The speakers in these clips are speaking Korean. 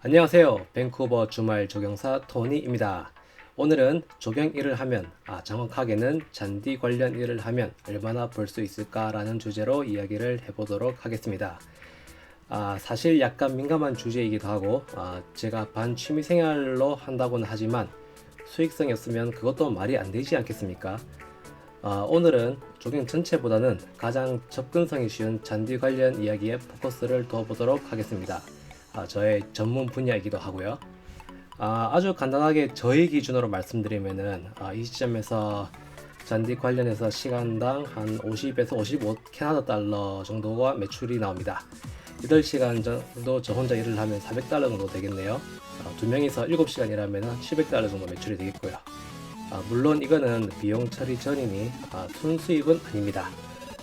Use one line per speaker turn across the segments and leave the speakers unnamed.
안녕하세요. 밴쿠버 주말 조경사 토니입니다. 오늘은 조경 일을 하면, 아, 정확하게는 잔디 관련 일을 하면 얼마나 벌 수 있을까라는 주제로 이야기를 해보도록 하겠습니다. 아, 사실 약간 민감한 주제이기도 하고, 아, 제가 반 취미 생활로 한다고는 하지만 수익성이 없으면 그것도 말이 안 되지 않겠습니까? 아, 오늘은 조경 전체보다는 가장 접근성이 쉬운 잔디 관련 이야기에 포커스를 둬보도록 하겠습니다. 아, 저의 전문 분야이기도 하고요. 아, 아주 간단하게 저희 기준으로 말씀드리면은 아, 이 시점에서 잔디 관련해서 시간당 한 50에서 55 캐나다 달러 정도가 매출이 나옵니다. 8시간 정도 저 혼자 일을 하면 400달러 정도 되겠네요. 아, 두 명이서 7시간 일하면 700달러 정도 매출이 되겠고요. 아, 물론 이거는 비용 처리 전이니 아, 순수익은 아닙니다.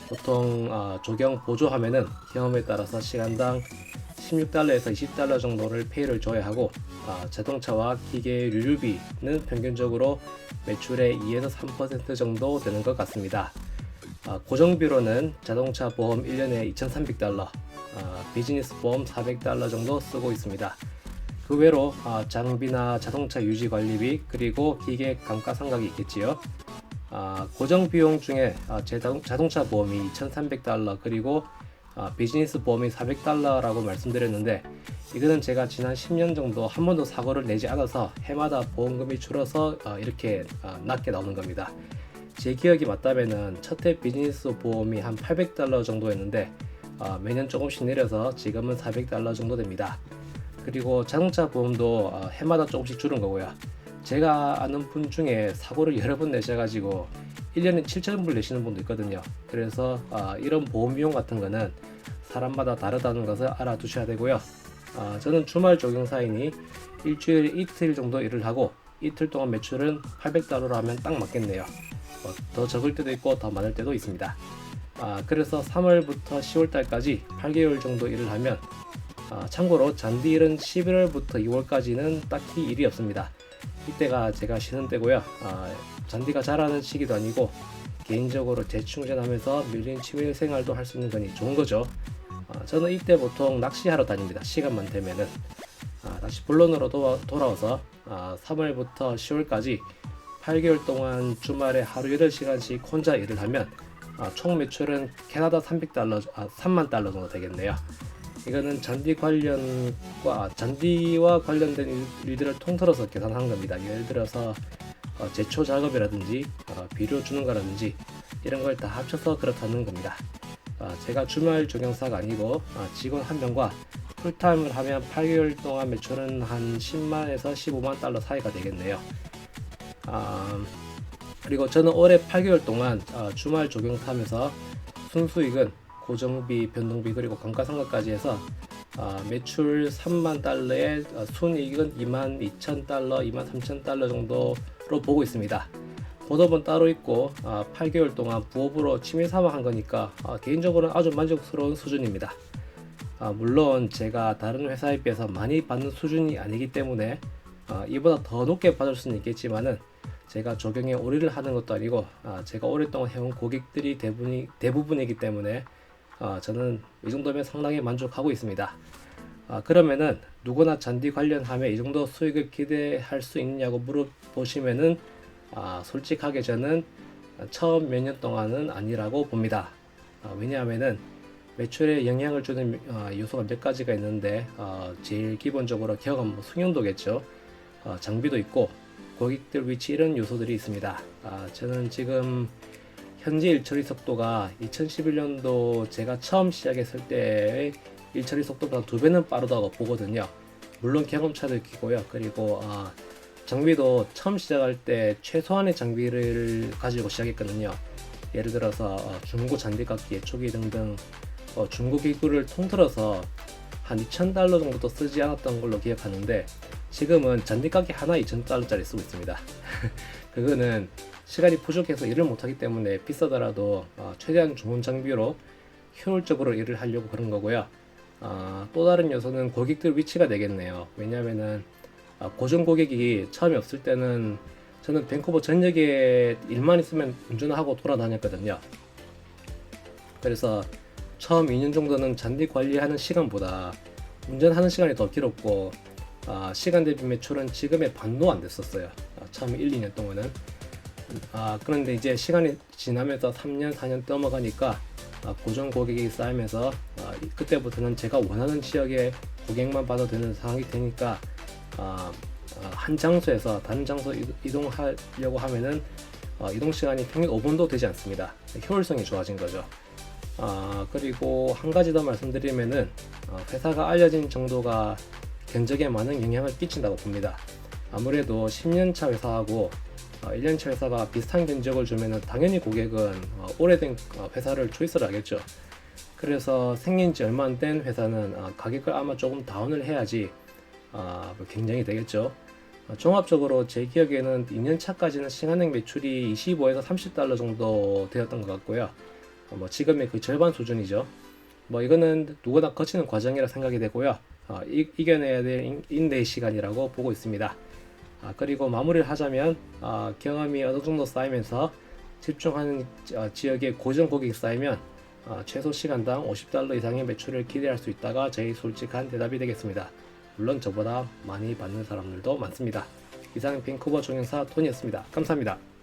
보통 아, 조경 보조하면은 경험에 따라서 시간당 16달러에서 20달러 정도를 페이를 줘야 하고 아, 자동차와 기계 유류비는 평균적으로 매출의 2에서 3% 정도 되는 것 같습니다. 아, 고정비로는 자동차 보험 1년에 2,300달러, 아, 비즈니스 보험 400달러 정도 쓰고 있습니다. 그 외로 아, 장비나 자동차 유지 관리비 그리고 기계 감가상각이 있겠지요. 아, 고정 비용 중에 아, 자동차 보험이 2,300달러 그리고 아, 비즈니스 보험이 400달러라고 말씀드렸는데 이거는 제가 지난 10년 정도 한 번도 사고를 내지 않아서 해마다 보험금이 줄어서 아, 이렇게 아, 낮게 나오는 겁니다. 제 기억이 맞다면은 첫 해 비즈니스 보험이 한 800달러 정도였는데 아, 매년 조금씩 내려서 지금은 400달러 정도 됩니다. 그리고 자동차 보험도 아, 해마다 조금씩 줄은 거고요. 제가 아는 분 중에 사고를 여러 번 내셔가지고 1년에 7천불 내시는 분도 있거든요. 그래서 아, 이런 보험 비용 같은 거는 사람마다 다르다는 것을 알아두셔야 되고요. 아, 저는 주말 조경사이니 일주일에 이틀 정도 일을 하고 이틀 동안 매출은 800달러로 하면 딱 맞겠네요. 뭐, 더 적을 때도 있고 더 많을 때도 있습니다. 아, 그래서 3월부터 10월달까지 8개월 정도 일을 하면 아, 참고로 잔디 일은 11월부터 2월까지는 딱히 일이 없습니다. 이때가 제가 쉬는 때고요. 아, 잔디가 자라는 시기도 아니고 개인적으로 재충전하면서 밀린 취미 생활도 할 수 있는 거니 좋은 거죠. 아, 저는 이때 보통 낚시하러 다닙니다. 시간만 되면은 아, 다시 본론으로 돌아, 돌아와서 아, 3월부터 10월까지 8개월 동안 주말에 하루 8시간씩 혼자 일을 하면 아, 총 매출은 캐나다 300달러, 아, 3만 달러 정도 되겠네요. 이거는 잔디 관련과 잔디와 관련된 일, 일들을 통틀어서 계산한 겁니다. 예를 들어서 어, 제초 작업이라든지 어, 비료 주는 거라든지 이런 걸 다 합쳐서 그렇다는 겁니다. 아, 제가 주말 조경사가 아니고 아, 직원 한 명과 풀타임을 하면 8개월 동안 매출은 한 10만에서 15만 달러 사이가 되겠네요. 아, 그리고 저는 올해 8개월 동안 아, 주말 조경사하면서 순수익은 고정비, 변동비 그리고 감가상각까지 해서 아, 매출 3만 달러에 아, 순이익은 2만 2천 달러, 2만 3천 달러 정도 로 보고 있습니다. 본업은 따로 있고 아, 8개월 동안 부업으로 취미 삼아 한 거니까 아, 개인적으로는 아주 만족스러운 수준입니다. 아, 물론 제가 다른 회사에 비해서 많이 받는 수준이 아니기 때문에 아, 이보다 더 높게 받을 수는 있겠지만은 제가 적용에 오리를 하는 것도 아니고 아, 제가 오랫동안 해온 고객들이 대부분이, 대부분이기 때문에 아, 저는 이 정도면 상당히 만족하고 있습니다. 아, 그러면은 누구나 잔디 관련하면 이 정도 수익을 기대할 수 있느냐고 물어보시면은 아, 솔직하게 저는 처음 몇 년 동안은 아니라고 봅니다. 아, 왜냐하면은 매출에 영향을 주는 어, 요소가 몇 가지가 있는데 어, 제일 기본적으로 기억은 뭐 승용도겠죠. 어, 장비도 있고 고객들 위치 이런 요소들이 있습니다. 아, 저는 지금 현재 일처리 속도가 2011년도 제가 처음 시작했을 때의 일처리 속도보다 두 배는 빠르다고 보거든요. 물론 경험차도 있고요. 그리고 아, 장비도 처음 시작할 때 최소한의 장비를 가지고 시작했거든요. 예를 들어서 어, 중고 잔디깎기, 예초기 등등 어, 중고 기구를 통틀어서 한 2,000달러 정도도 쓰지 않았던 걸로 기억하는데 지금은 잔디깎기 하나 2,000달러짜리 쓰고 있습니다. 그거는 시간이 부족해서 일을 못하기 때문에 비싸더라도 어, 최대한 좋은 장비로 효율적으로 일을 하려고 그런 거고요. 아, 또 다른 요소는 고객들 위치가 되겠네요. 왜냐하면은 아, 고정 고객이 처음에 없을 때는 저는 밴쿠버 전역에 일만 있으면 운전하고 돌아다녔거든요. 그래서 처음 2년 정도는 잔디 관리하는 시간보다 운전하는 시간이 더 길었고 아, 시간 대비 매출은 지금의 반도 안 됐었어요. 아, 처음 1, 2년 동안은. 아, 그런데 이제 시간이 지나면서 3년, 4년 넘어가니까 아, 고정 고객이 쌓이면서 아, 이- 그때부터는 제가 원하는 지역의 고객만 봐도 되는 상황이 되니까 아, 아, 한 장소에서 다른 장소 이- 이동하려고 하면은 어, 이동 시간이 평균 5분도 되지 않습니다. 효율성이 좋아진 거죠. 아, 그리고 한 가지 더 말씀드리면은 어, 회사가 알려진 정도가 견적에 많은 영향을 끼친다고 봅니다. 아무래도 10년차 회사하고 어, 1년차 회사가 비슷한 견적을 주면은 당연히 고객은 어, 오래된 어, 회사를 초이스를 하겠죠. 그래서 생긴 지 얼마 안 된 회사는 어, 가격을 아마 조금 다운을 해야지 아, 뭐 되겠죠. 어, 종합적으로 제 기억에는 2년 차까지는 시간행 매출이 25에서 30달러 정도 되었던 것 같고요. 어, 뭐 지금의 그 절반 수준이죠. 뭐 이거는 누구나 거치는 과정이라 생각이 되고요. 어, 이, 이겨내야 될 인- 인내의 시간이라고 보고 있습니다. 아, 그리고 마무리를 하자면 아, 경험이 어느 정도 쌓이면서 집중하는 지- 어, 지역에 고정 고객이 쌓이면 아, 최소 시간당 50달러 이상의 매출을 기대할 수 있다가 저희 솔직한 대답이 되겠습니다. 물론 저보다 많이 받는 사람들도 많습니다. 이상 밴쿠버 종영사 톤이었습니다. 감사합니다.